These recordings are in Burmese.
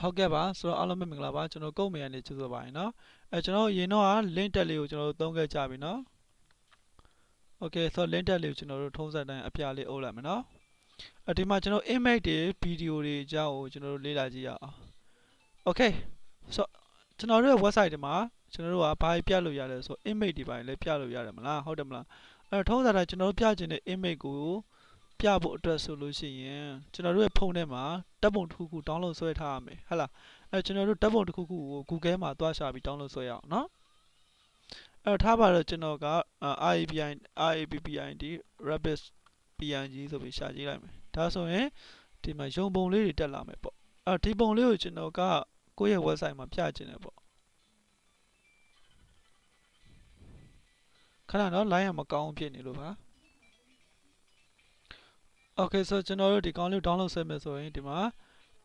ဟုတ်ကဲ့ပါဆိုတော့အားလုံးပဲမင်္ဂလာပါကျွန်တော်ကုတ်မေရနေကျေးဇူးပါရင်เนาะအဲကျွန်တော်ရင်တော့က link တက်လေးကိုကျွန်တော်တို့သုံးခဲ့ကြပြီเนาะ Okay ဆိုတော့ link တက်လေးကိုကျွန်တော်တို့ထုံးစံတိုင်းအပြလေးအုပ်လိုက်မယ်เนาะအဲဒီမှာကျွန်တော် image တွေ video တွေအကြောင်းကိုကျွန်တော်တို့လေ့လာကြည့်ရအောင် Okay ဆိုတော့ကျွန်တော်တို့ရဲ့ website ဒီမှာကျွန်တော်တို့ကဘာပြလို့ရလဲဆိုတော့ image တွေပိုင်းလည်းပြလို့ရတယ်မလားဟုတ်တယ်မလားအဲတော့ထုံးစံတိုင်းကျွန်တော်တို့ပြချင်တဲ့ image ကို ပြဖို့အတွက်ဆိုလို့ရှိရင်ကျွန်တော်တို့ရဲ့ဖုန်းထဲမှာတပ်ပုံတစ်ခုခု download ဆွဲထားရမယ်ဟုတ်လားအဲကျွန်တော်တို့တပ်ပုံတစ်ခုခုကို Google မှာသွားရှာပြီး download ဆွဲရအောင်နော်အဲထားပါတော့ကျွန်တော်က RAPI RAPPID rabbit PNG ဆိုပြီးရှာကြည့်လိုက်မယ်ဒါဆိုရင်ဒီမှာရုံပုံလေးတွေတက်လာမယ်ပေါ့အဲဒီပုံလေးကိုကျွန်တော်ကကိုယ့်ရဲ့ website မှာပြခြင်းတယ်ပေါ့ခဏတော့ line ရမကောင်းဖြစ်နေလို့ပါ Okay so ကျွန်တော်တို့ဒီကောင်းလေး download ဆက်မယ်ဆိုရင်ဒီမှာ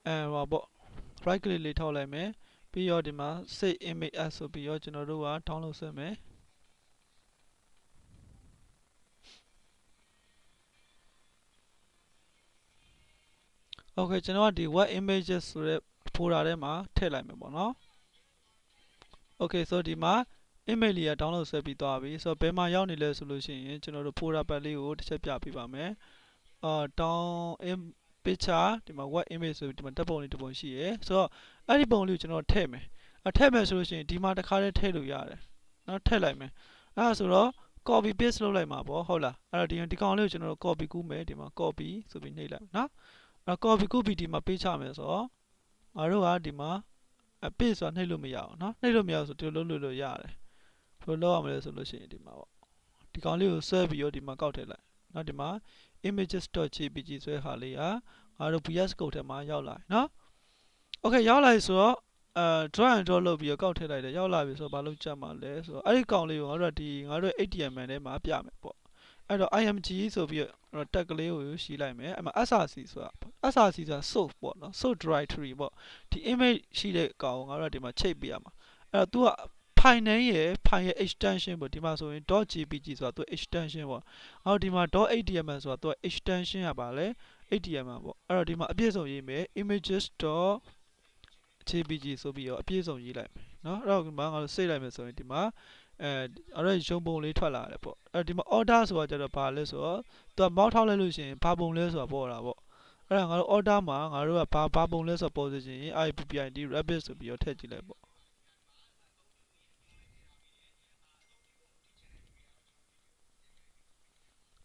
အဲဟောပေါ့ right click လေးထောက်လိုက်မယ်ပြီးတော့ဒီမှာ save image as ဆိုပြီးတော့ကျွန်တော်တို့က download ဆက်မယ် Okay ကျွန်တော်ကဒီ web images ဆိုတဲ့ folder ထဲမှာထည့်လိုက်မယ်ပေါ့နော် Okay so ဒီမှာ image လေးက download ဆွဲပြီးသွားပြီဆိုတော့ဘယ်မှာရောက်နေလဲဆိုလို့ရှိရင်ကျွန်တော်တို့ folder ပတ်လေးကိုတစ်ချက်ပြပေးပါမယ် အာတောင်း picture ဒီမှာ web image ဆိုပြီးဒီမှာတက်ပုံလေးတစ်ပုံရှိရယ်ဆိုတော့အဲ့ဒီပုံလေးကိုကျွန်တော်ထည့်မယ်အထည့်မယ်ဆိုလို့ရှိရင်ဒီမှာတစ်ခါတည်းထည့်လို့ရတယ်နော်ထည့်လိုက်မယ်အဲ့ဒါဆိုတော့ copy paste လုပ်လိုက်မှာပေါ့ဟုတ်လားအဲ့တော့ဒီဒီကောင်လေးကိုကျွန်တော်တို့ copy ကူးမယ်ဒီမှာ copy ဆိုပြီးနှိပ်လိုက်နော်အဲ့ copy ကူးပြီးဒီမှာပေးချမယ်ဆိုတော့ငါတို့ကဒီမှာအ paste ဆိုတာနှိပ်လို့မရအောင်နော်နှိပ်လို့မရအောင်ဆိုဒီလိုလုပ်လို့လို့ရတယ်ဘယ်လိုလုပ်ရမလဲဆိုလို့ရှိရင်ဒီမှာပေါ့ဒီကောင်လေးကိုဆွဲပြီးတော့ဒီမှာကောက်ထည့်လိုက် နော်ဒီမှာ images.jpg ဆိုတဲ့ဟာလေးကငါတို့ VS Code ထဲမှာရောက်လာပြီနော် Okay ရောက်လာပြီဆိုတော့အဲ draw and draw လုပ်ပြီးတော့ကောက်ထည့်လိုက်တယ်ရောက်လာပြီဆိုတော့ဘာလုပ်ကြမှာလဲဆိုတော့အဲ့ဒီကောင်လေးကိုငါတို့ကဒီငါတို့ HTML ထဲမှာပြမယ်ပေါ့အဲ့တော့ img ဆိုပြီးတော့ tag ကလေးကိုရှိလိုက်မယ်အဲ့မှာ src ဆိုတာ src ဆိုတာ source ပေါ့နော် source directory ပေါ့ဒီ image ရှိတဲ့ကောင်ကိုငါတို့ကဒီမှာချိန်ပေးရမှာအဲ့တော့ तू က file name ရဲ့ file ရဲ့ extension ပေါ့ဒီမှာဆိုရင် .jpg ဆိုတာသူ extension ပေါ့အော်ဒီမှာ .html ဆိုတာသူ extension ရပါလေ html ပေါ့အဲ့တော့ဒီမှာအပြည့်စုံရေးမယ် images.jpg ဆိုပြီးတော့အပြည့်စုံရေးလိုက်မယ်เนาะအဲ့တော့ဒီမှာငါတို့စိတ်လိုက်မယ်ဆိုရင်ဒီမှာအဲအဲ့ဒါရုံပုံလေးထွက်လာတယ်ပေါ့အဲ့ဒီမှာ order ဆိုတာကျတော့ဘာလဲဆိုတော့သူက mouse ထောက်လိုက်လို့ရှိရင်ဘာပုံလဲဆိုတာပေါ်တာပေါ့အဲ့ဒါငါတို့ order မှာငါတို့ကဘာဘာပုံလဲဆိုတော့ပေါ်စေချင်ရင် ippid rabbit ဆိုပြီးတော့ထည့်ကြည့်လိုက်ပေါ့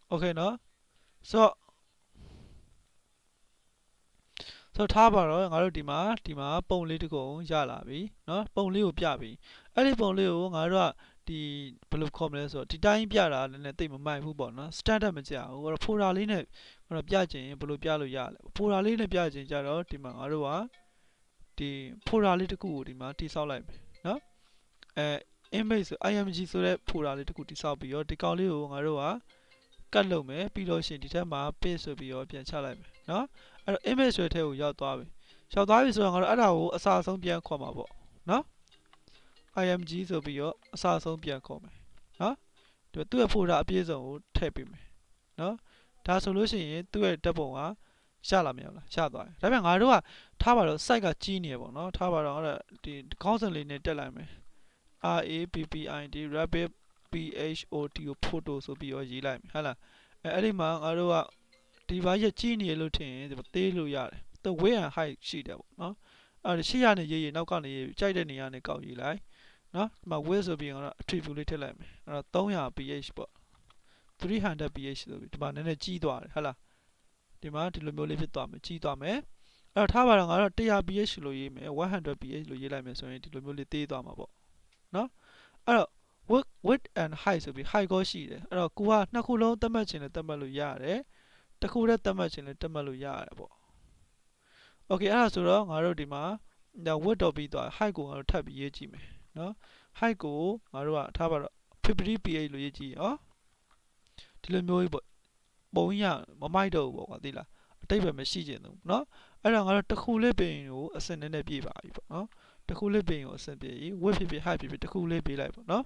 โอเคเนาะဆိုတော့ဆိုတော့ထားပါတော့ငါတို့ဒီမှာဒီမှာပုံလေးတစ်ခုရလာပြီเนาะပုံလေးကိုပြပြီအဲ့ဒီပုံလေးကိုငါတို့ကဒီဘယ်လိုခေါ်မလဲဆိုတော့ဒီတိုင်းပြတာလည်းတိတ်မမိုက်ဘူးပေါ့နော် standard မကြဘူးအဲ့တော့ folder လေးနဲ့ငါတို့ပြချင်ဘယ်လိုပြလို့ရလဲ folder လေးနဲ့ပြချင်ကြတော့ဒီမှာငါတို့ကဒီ folder လေးတစ်ခုကိုဒီမှာတိစောက်လိုက်မယ်နော်အဲ image ဆို img ဆိုတဲ့ folder လေးတစ်ခုတိစောက်ပြီးတော့ဒီကောင်လေးကိုငါတို့က ကတ်လုပ်မယ်ပြီးတော့ရှင်ဒီထက်မှာ paste ဆိုပြီးတော့ပြန်ချလိုက်မယ်เนาะအဲ့တော့ image ဆိုတဲ့ထဲကိုရောက်သွားပြီရောက်သွားပြီဆိုတော့ငါတို့အဲ့ဒါကိုအစားဆုံးပြန်ခေါ်မှာပေါ့เนาะ img ဆိုပြီးတော့အစားဆုံးပြန်ခေါ်မယ်เนาะဒီသူ့ရဲ့ folder အပြည့်စုံကိုထည့်ပေးမယ်เนาะဒါဆိုလို့ရှိရင်သူ့ရဲ့ဓာတ်ပုံကရလာမရဘူးလားရသွားတယ်ဒါပေမဲ့ငါတို့ကထားပါတော့ site ကကြီးနေပေါ့နော်ထားပါတော့အဲ့ဒါဒီခေါင်းစဉ်လေးနဲ့တက်လိုက်မယ် R A P P I D rabbit PHOT ကို photo ဆိုပြီးတော့ရေးလိုက်မယ်ဟုတ်လားအဲအဲ့ဒီမှာငါတို့ကဒီဘာကြီးကြီးနေလို့ထင်ရင်သေးလို့ရတယ်သူ weight and height ရှိတယ်ပေါ့နော်အဲ့ရှေ့ရနေရေးရေးနောက်ကနေရေးကြိုက်တဲ့နေရာနဲ့ကောက်ရေးလိုက်နော်ဒီမှာ weight ဆိုပြီးတော့ attribute လေးထည့်လိုက်မယ်အဲ့တော့300 pH ပေါ့300 pH ဆိုပြီးဒီမှာနည်းနည်းကြီးသွားတယ်ဟုတ်လားဒီမှာဒီလိုမျိုးလေးဖြစ်သွားမယ်ကြီးသွားမယ်အဲ့တော့ထားပါတော့ငါတော့100 pH လို့ရေးမယ်100 pH လို့ရေးလိုက်မယ်ဆိုရင်ဒီလိုမျိုးလေးသေးသွားမှာပေါ့နော်အဲ့တော့ width width and height ဆိုပြီး height ကိုရှိတယ်အဲ့တော့ကိုကနှစ်ခုလုံးသတ်မှတ်ခြင်းနဲ့သတ်မှတ်လို့ရတယ်တစ်ခုတည်းသတ်မှတ်ခြင်းနဲ့သတ်မှတ်လို့ရတယ်ပေါ့ okay အဲ့ဒါဆိုတော့ငါတို့ဒီမှာဒါ width တော့ပြီးသွား height ကိုငါတို့ထပ်ပြီးရေးကြည့်မယ်နော် height ကိုငါတို့ကထားပါတော့50 ph လို့ရေးကြည့်ရောဒီလိုမျိုးကြီးပေါ့ပုံရမမိုက်တော့ဘူးပေါ့ကွာသိလားအတိတ်ပဲမရှိကျင်ဘူးเนาะအဲ့တော့ငါတို့တစ်ခုလေးပင်ကိုအစင်နဲ့နဲ့ပြည့်ပါပြီပေါ့နော်တစ်ခုလေးပင်ကိုအစင်ပြည့် width ဖြစ်ဖြစ် height ဖြစ်ဖြစ်တစ်ခုလေးပေးလိုက်ပေါ့နော်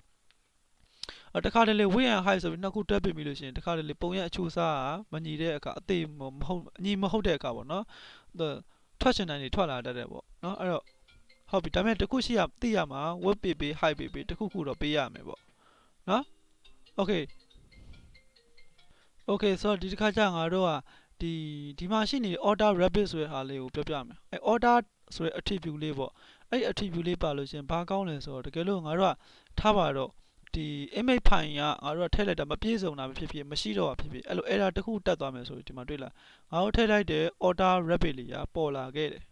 တခါတလေ weight and height ဆိုပြီးနှစ်ခုတွဲပြင်ပြီလို့ရှိရင်တခါတလေပုံရအချိုးအစားကမညီတဲ့အခါအသေးမဟုတ်အညီမဟုတ်တဲ့အခါပေါ့နော်ထထွက်ချင်တိုင်းတွေထွက်လာတတ်တယ်ပေါ့နော်အဲ့တော့ဟုတ်ပြီဒါပေမဲ့တစ်ခုရှိရသိရမှာ web page ပေး high page ပေးတစ်ခုခုတော့ပေးရမယ်ပေါ့နော် okay okay ဆိုတော့ဒီတစ်ခါကျငါတို့ကဒီဒီမှာရှိနေတဲ့ order rabbit ဆိုတဲ့ဟာလေးကိုပြောပြမယ်အဲ order ဆိုတဲ့ attribute လေးပေါ့အဲ့ attribute လေးပါလို့ရှရင်ဘာကောင်းလဲဆိုတော့တကယ်လို့ငါတို့ကထားပါတော့ ဒီ image file ကငါတို့ကထည့်လိုက်တာမပြည့်စုံတာပဲဖြစ်ဖြစ်မရှိတော့တာဖြစ်ဖြစ်အဲ့လို error တစ်ခုတက်သွားမယ်ဆိုရင်ဒီမှာတွေ့လားငါတို့ထည့်လိုက်တဲ့ order rabbit လေးကပေါ်လာခဲ့တယ်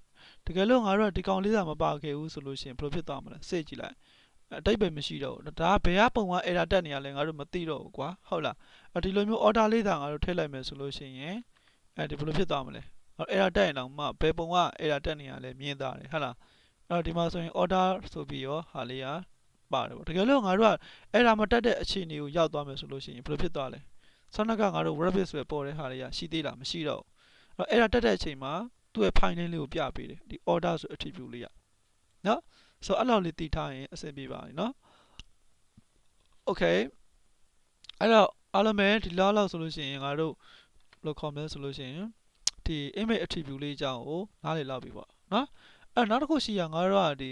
တကယ်လို့ငါတို့ကဒီကောင်လေးသာမပါခဲ့ဘူးဆိုလို့ရှရင်ဘယ်လိုဖြစ်သွားမလဲစိတ်ကြည့်လိုက်အတိတ်ပဲမရှိတော့ဘူးဒါကဘယ်ကပုံက error တက်နေရလဲငါတို့မသိတော့ဘူးကွာဟုတ်လားအဲ့ဒီလိုမျိုး order လေးသာငါတို့ထည့်လိုက်မယ်ဆိုလို့ရှိရင်အဲဒီဘယ်လိုဖြစ်သွားမလဲအဲ့ error တက်ရင်တော့မှဘယ်ပုံက error တက်နေရလဲမြင်သားတယ်ဟုတ်လားအဲ့တော့ဒီမှာဆိုရင် order ဆိုပြီးရောဟာလေးက ပါတယ်ပေါ့တကယ်လို့ငါတို့က error မတက်တဲ့အခြေအနေကိုရောက်သွားမယ်ဆိုလို့ရှိရင်ဘယ်လိုဖြစ်သွားလဲဆောနကငါတို့ rabbit ဆိုရပေါ်တဲ့ဟာလေးကရှိသေးလားမရှိတော့ဘူးအဲ့ error တက်တဲ့အချိန်မှာသူ့ရဲ့ file name လေးကိုပြပေးတယ်ဒီ order ဆို attribute လေးကနော်ဆိုတော့အဲ့လောက်လေးတည်ထားရင်အဆင်ပြေပါပြီနော် okay အဲ့တော့အားလုံးပဲဒီလောက်လောက်ဆိုလို့ရှိရင်ငါတို့ဘယ်လိုခေါ်မလဲဆိုလို့ရှိရင်ဒီ image attribute လေးအကြောင်းကိုနားလည်လောက်ပြီပေါ့နော်အဲ့နောက်တစ်ခုရှိရငါတို့ကဒီ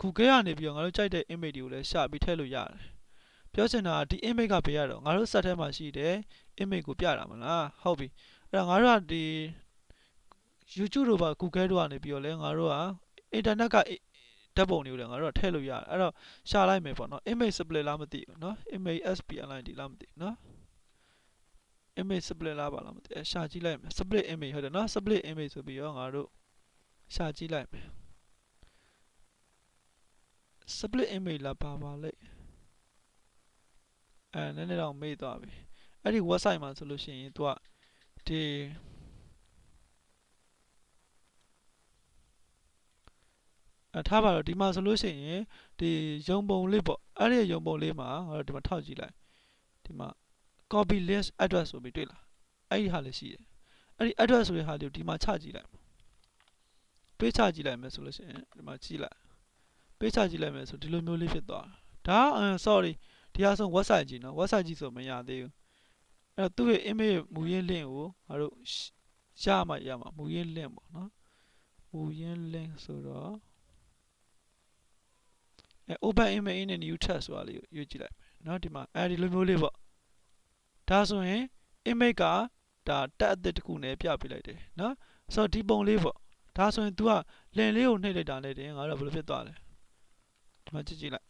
Google ကနေပြီးတော့ငါတို့ကြိုက်တဲ့ image တွေကိုလည်းရှာပြီးထည့်လို့ရတယ်ပြောချင်တာကဒီ image ကဘယ်ရတော့ငါတို့ set ထဲမှာရှိတဲ့ image ကိုပြတာမလားဟုတ်ပြီအဲ့တော့ငါတို့ကဒီ YouTube တို့ပါ Google တို့ကနေပြီးတော့လဲငါတို့က internet ကဓာတ်ပုံတွေကိုလည်းငါတို့ကထည့်လို့ရတယ်အဲ့တော့ရှာလိုက်မယ်ပေါ့နော် image split လားမသိဘူးနော် image SPLID လားမသိဘူးနော် image split လားပါလားမသိအဲရှာကြည့်လိုက်မယ် split image ဟုတ်တယ်နော် split image ဆိုပြီးတော့ငါတို့ရှာကြည့်လိုက်မယ် split image လားပါပါလိမ့်အဲနည်းနည်းတော့မေ့သွားပြီအဲ့ဒီ website မှာဆိုလို့ရှိရင် तू ကဒီအဲထားပါတော့ဒီမှာဆိုလို့ရှိရင်ဒီရုံပုံလေးပေါ့အဲ့ဒီရုံပုံလေးမှာငါတို့ဒီမှာထောက်ကြည့်လိုက်ဒီမှာ copy list address ဆိုပြီးတွေ့လားအဲ့ဒီဟာလေးရှိတယ်အဲ့ဒီ address ဆိုတဲ့ဟာလေးကိုဒီမှာချကြည့်လိုက်ပေးချကြည့်လိုက်မယ်ဆိုလို့ရှိရင်ဒီမှာကြည့်လိုက် ပေးချကြည့်လိုက်မယ်ဆိုဒီလိုမျိုးလေးဖြစ်သွားတာဒါ sorry ဒီအဆုံး website ကြည့်နော် website ကြည့်ဆိုမရသေးဘူးအဲ့တော့သူ့ရဲ့ image မူရင်း link ကိုငါတို့ရမှရမှာမူရင်း link ပေါ့နော်မူရင်း link ဆိုတော့အဲ open image in a new tab ဆိုတာလေးကိုရွေးကြည့်လိုက်မယ်နော်ဒီမှာအဲဒီလိုမျိုးလေးပေါ့ဒါဆိုရင် image ကဒါတက်အသစ်တစ်ခုနဲ့ပြပြလိုက်တယ်နော်ဆိုတော့ဒီပုံလေးပေါ့ဒါဆိုရင် तू ကလင်လေးကိုနှိပ်လိုက်တာနဲ့တင်ငါတို့ဘယ်လိုဖြစ်သွားလဲ ဒီမှာကြည့်ကြည့်လိုက်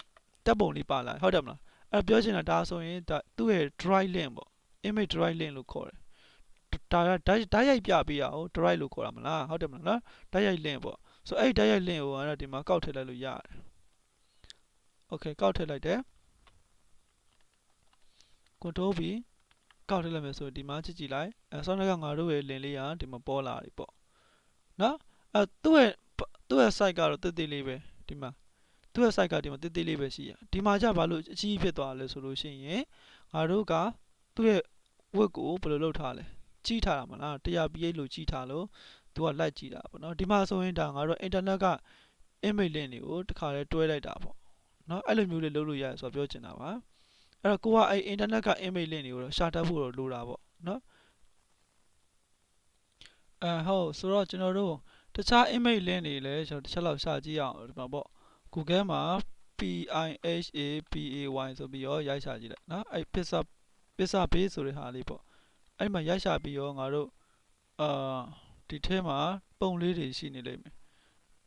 တက်ပုံလေးပါလာဟုတ်တယ်မလားအဲ့ပြောချင်တာဒါဆိုရင်ဒါသူ့ရဲ့ drive link ပေါ့ image drive link လို့ခေါ်တယ်ဒါကဓာတ်ရိုက်ပြပေးရအောင် drive လို့ခေါ်တာမလားဟုတ်တယ်မလားနော်ဓာတ်ရိုက် link ပေါ့ဆိုအဲ့ဒီဓာတ်ရိုက် link ကိုကတော့ဒီမှာကောက်ထည့်လိုက်လို့ရတယ် okay ကောက်ထည့်လိုက်တယ် control v ကောက်ထည့်လိုက်မယ်ဆိုဒီမှာကြည့်ကြည့်လိုက်အဲဆောင်းကငါတို့ရဲ့ link လေးကဒီမှာပေါ်လာပြီပေါ့နော်အဲသူ့ရဲ့သူ့ရဲ့ site ကတော့တိတ်တိတ်လေးပဲဒီမှာ သူ့ရဲ့ site ကဒီမှာတိတိလေးပဲရှိရဒီမှာကြဘာလို့အကြီးဖြစ်သွားလဲဆိုလို့ရှိရင်ငါတို့ကသူ့ရဲ့ width ကိုဘယ်လိုလုပ်ထားလဲကြီးထားတာမလား 100ph လို့ကြီးထားလို့သူကလိုက်ကြည့်တာပေါ့နော်ဒီမှာဆိုရင်ဒါငါတို့ internet က image link တွေကိုတခါလဲတွဲလိုက်တာပေါ့နော်အဲ့လိုမျိုးလေးလုပ်လို့ရတယ်ဆိုတော့ပြောချင်တာပါအဲ့တော့ကိုကအဲ့ internet က image link တွေကိုတော့ရှာတတ်ဖို့တော့လိုတာပေါ့နော်အဲဟုတ်ဆိုတော့ကျွန်တော်တို့တခြား image link တွေလည်းကျွန်တော်တစ်ချက်လောက်ရှာကြည့်အောင်ဒီမှာပေါ့ Google မှာ PIHAPAY ဆိုပြီးတော့ရိုက်ရှာကြည့်လိုက်နော်အဲ့ pizza pizza base ဆိုတဲ့ဟာလေးပေါ့အဲ့မှာရိုက်ရှာပြီးတော့ငါတို့အာဒီထဲမှာပုံလေးတွေရှိနေလိမ့်မယ်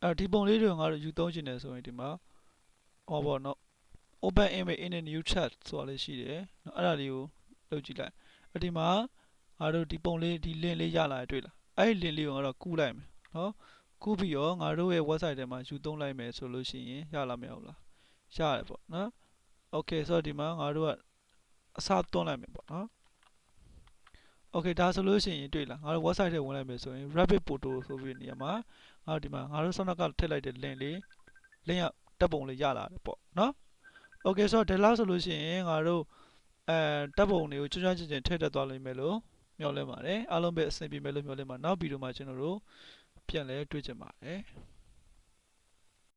အဲ့ဒီပုံလေးတွေကိုငါတို့ယူသုံးချင်တယ်ဆိုရင်ဒီမှာဟောပေါ့နော် open image in a new chat ဆိုတာလေးရှိတယ်နော်အဲ့ဒါလေးကိုလုပ်ကြည့်လိုက်အဲ့ဒီမှာငါတို့ဒီပုံလေးဒီ link လေးရလာတွေ့လားအဲ့ဒီ link လေးကိုငါတို့ကူးလိုက်မယ်နော် ကူးပြီးတော့ငါတို့ရဲ့ website ထဲမှာယူသုံးလိုက်မယ်ဆိုလို့ရှိရင်ရလာမရဘူးလားရတယ်ပေါ့နော် okay ဆိုတော့ဒီမှာငါတို့ကအစားသွင်းလိုက်မယ်ပေါ့နော် okay ဒါဆိုလို့ရှိရင်တွေ့လားငါတို့ website ထဲဝင်လိုက်မယ်ဆိုရင် rapid photo ဆိုပြီးနေရာမှာငါတို့ဒီမှာငါတို့ဆောင်းကထည့်လိုက်တဲ့ link လေး link ကတက်ပုံလေးရလာတယ်ပေါ့နော် okay ဆိုတော့ဒီလောက်ဆိုလို့ရှိရင်ငါတို့အဲတက်ပုံတွေကိုကျွမ်းကျွမ်းကျင်ကျင်ထည့်တက်သွားလိမ့်မယ်လို့မျှော်လင့်ပါတယ်အားလုံးပဲအဆင်ပြေမယ်လို့မျှော်လင့်ပါနောက်ဗီဒီယိုမှာကျွန်တော်တို့ ပြန်လဲတွေ့ကြပါတယ်